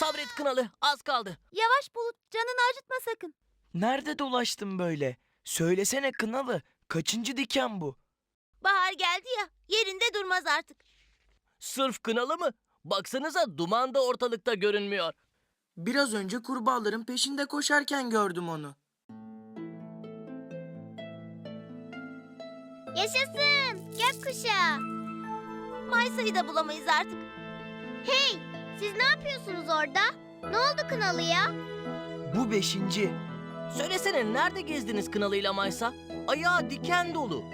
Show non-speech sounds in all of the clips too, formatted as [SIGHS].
Sabret Kınalı, az kaldı. Yavaş Bulut, canını acıtma sakın. Nerede dolaştın böyle? Söylesene Kınalı. Kaçıncı diken bu? Bahar geldi ya, yerinde durmaz artık. Sırf Kınalı mı? Baksanıza duman da ortalıkta görünmüyor. Biraz önce kurbağaların peşinde koşarken gördüm onu. Yaşasın, gökkuşağı. Maysa'yı da bulamayız artık. Hey, siz ne yapıyorsunuz orada? Ne oldu Kınalı'ya? Bu beşinci. Söylesene nerede gezdiniz Kınalı'yla Maysa? Ayağı diken dolu.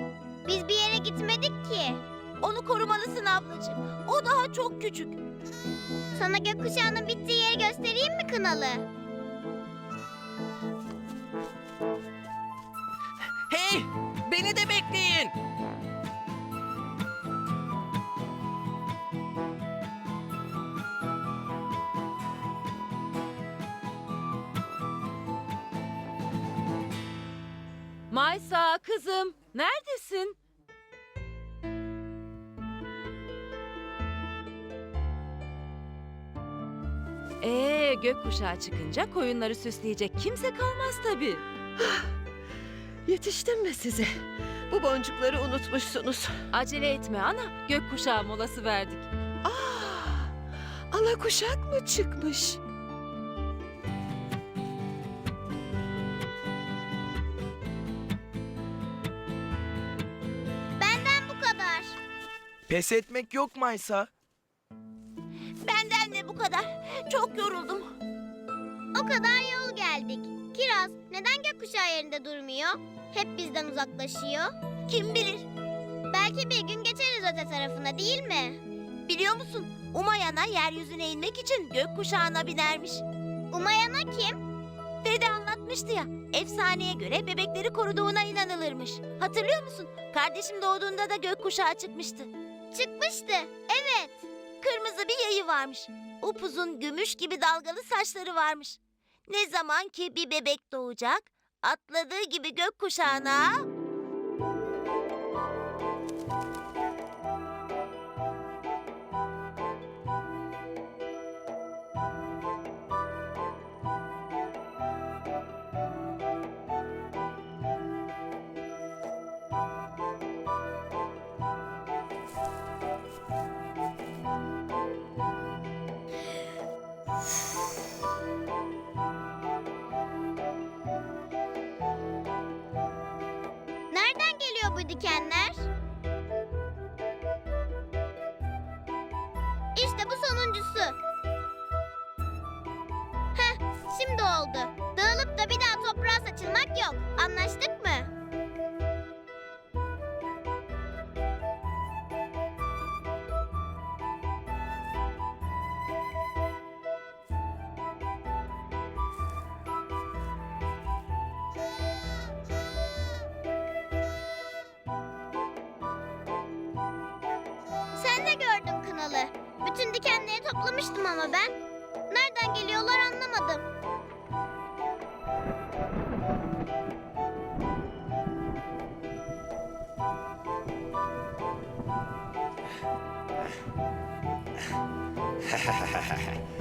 Biz bir yere gitmedik ki. Onu korumalısın ablacığım. O daha çok küçük. Sana gökkuşağının bittiği yeri göstereyim mi Kınalı? Hey! Beni de bekleyin. Maysa kızım neredesin? Ee gökkuşağı çıkınca koyunları süsleyecek kimse kalmaz tabii. [SIGHS] Yetiştim mi size? Bu boncukları unutmuşsunuz. Acele etme ana gökkuşağı molası verdik. Aa, alakuşak mı çıkmış? Pes etmek yok Maysa. Benden de bu kadar. Çok yoruldum. O kadar yol geldik. Kiraz neden gökkuşağı yerinde durmuyor? Hep bizden uzaklaşıyor. Kim bilir? Belki bir gün geçeriz öte tarafına değil mi? Biliyor musun? Umayana yeryüzüne inmek için gökkuşağına binermiş. Umayana kim? Dede anlatmıştı ya. Efsaneye göre bebekleri koruduğuna inanılırmış. Hatırlıyor musun? Kardeşim doğduğunda da gökkuşağı çıkmıştı. Çıkmıştı. Evet. Kırmızı bir yayı varmış. Upuzun gümüş gibi dalgalı saçları varmış. Ne zaman ki bir bebek doğacak, atladığı gibi gökkuşağına... bu dikenler? İşte bu sonuncusu. Heh, şimdi oldu. Dağılıp da bir daha toprağa saçılmak yok. Anlaştık Bütün dikenleri toplamıştım ama ben. Nereden geliyorlar anlamadım. [LAUGHS]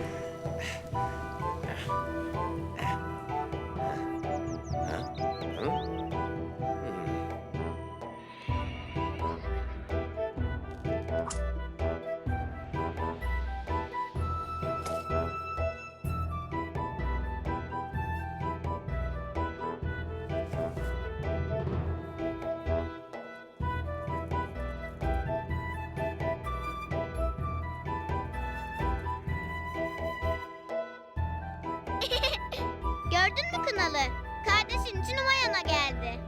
[LAUGHS] Gördün mü kınalı? Kardeşin için Umayana geldi.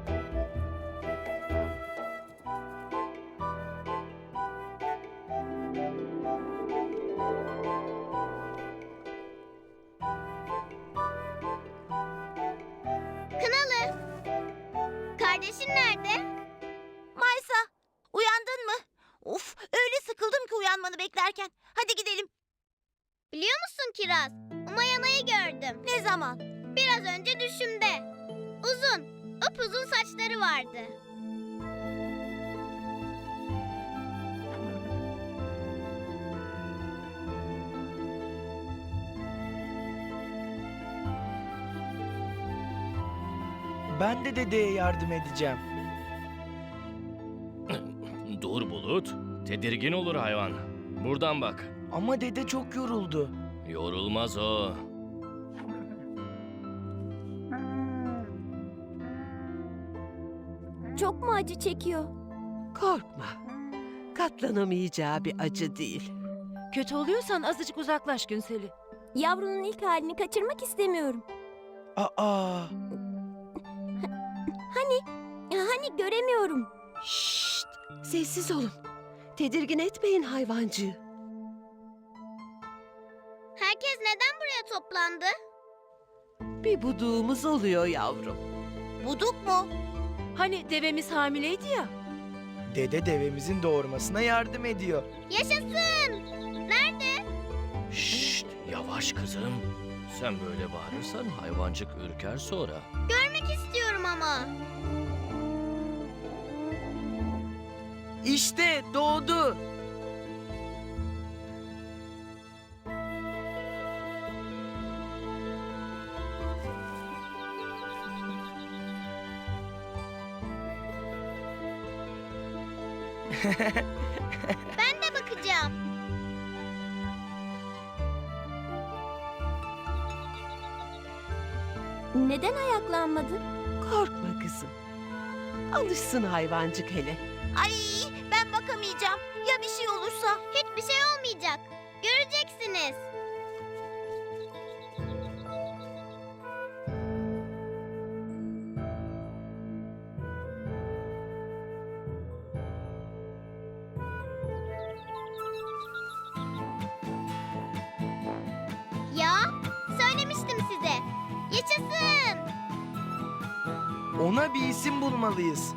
Kınalı. Kardeşin nerede? Maysa, uyandın mı? Of, öyle sıkıldım ki uyanmanı beklerken. Hadi gidelim. Biliyor musun Kiraz? Mayana'yı gördüm. Ne zaman? Biraz önce düşümde. Uzun, upuzun saçları vardı. Ben de dedeye yardım edeceğim. Dur Bulut. Tedirgin olur hayvan. Buradan bak. Ama dede çok yoruldu. Yorulmaz o. Çok mu acı çekiyor? Korkma. Katlanamayacağı bir acı değil. Kötü oluyorsan azıcık uzaklaş Günseli. Yavrunun ilk halini kaçırmak istemiyorum. Aa, Hani göremiyorum. Şşt! Sessiz olun. Tedirgin etmeyin hayvancığı. Toplandı? Bir buduğumuz oluyor yavrum. Buduk mu? Hani devemiz hamileydi ya. dede devemizin doğurmasına yardım ediyor. Yaşasın! Nerede? Şşt, yavaş kızım. Sen böyle bağırırsan hayvancık ürker sonra. Görmek istiyorum ama. İşte doğdu. [LAUGHS] Ben de bakacağım. Neden ayaklanmadın? Korkma kızım. Alışsın hayvancık hele. Ay ben bakamayacağım. Ya bir şey olursa? Hiçbir şey olmayacak. Göreceksiniz. Ona bir isim bulmalıyız.